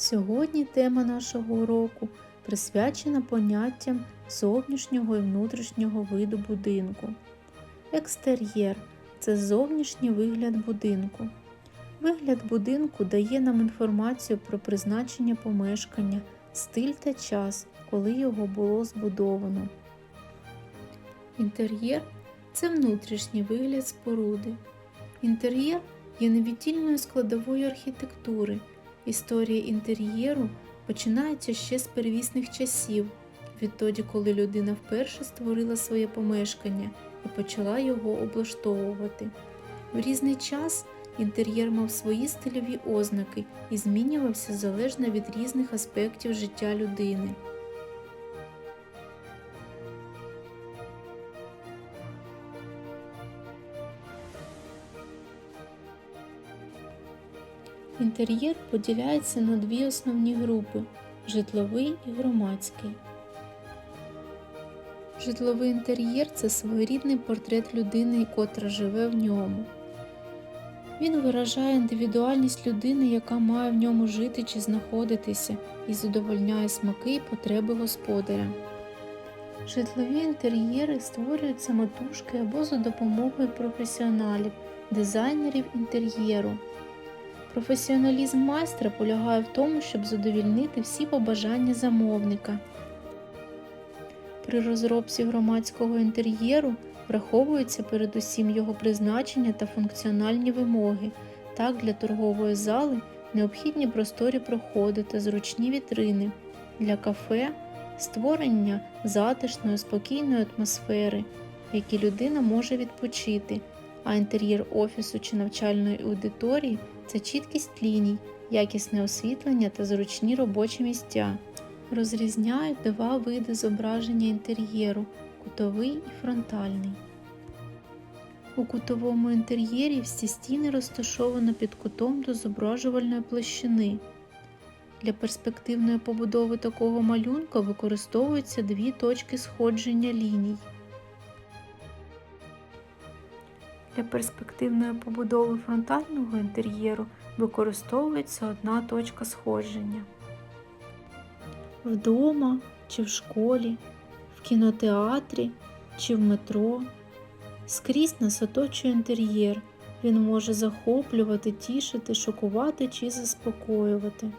Сьогодні тема нашого уроку присвячена поняттям зовнішнього і внутрішнього виду будинку. Екстер'єр це зовнішній вигляд будинку. Вигляд будинку дає нам інформацію про призначення помешкання, стиль та час, коли його було збудовано. Інтер'єр це внутрішній вигляд споруди. Інтер'єр є невіддільною складовою архітектури. Історія інтер'єру починається ще з первісних часів, відтоді, коли людина вперше створила своє помешкання і почала його облаштовувати. В різний час інтер'єр мав свої стильові ознаки і змінювався залежно від різних аспектів життя людини. Інтер'єр поділяється на дві основні групи житловий і громадський. Житловий інтер'єр це своєрідний портрет людини, котра живе в ньому. Він виражає індивідуальність людини, яка має в ньому жити чи знаходитися, і задовольняє смаки і потреби господаря. Житлові інтер'єри створюють самотужки або за допомогою професіоналів, дизайнерів інтер'єру. Професіоналізм майстра полягає в тому, щоб задовільнити всі побажання замовника. При розробці громадського інтер'єру враховуються передусім його призначення та функціональні вимоги. Так, для торгової зали необхідні просторі проходи та зручні вітрини, для кафе створення затишної, спокійної атмосфери, в якій людина може відпочити, а інтер'єр офісу чи навчальної аудиторії це чіткість ліній, якісне освітлення та зручні робочі місця. Розрізняють два види зображення інтер'єру кутовий і фронтальний. У кутовому інтер'єрі всі стіни розташовано під кутом до зображувальної площини. Для перспективної побудови такого малюнка використовуються дві точки сходження ліній. Для перспективної побудови фронтального інтер'єру використовується одна точка сходження. Вдома чи в школі, в кінотеатрі чи в метро. Скрізь нас оточує інтер'єр. Він може захоплювати, тішити, шокувати чи заспокоювати.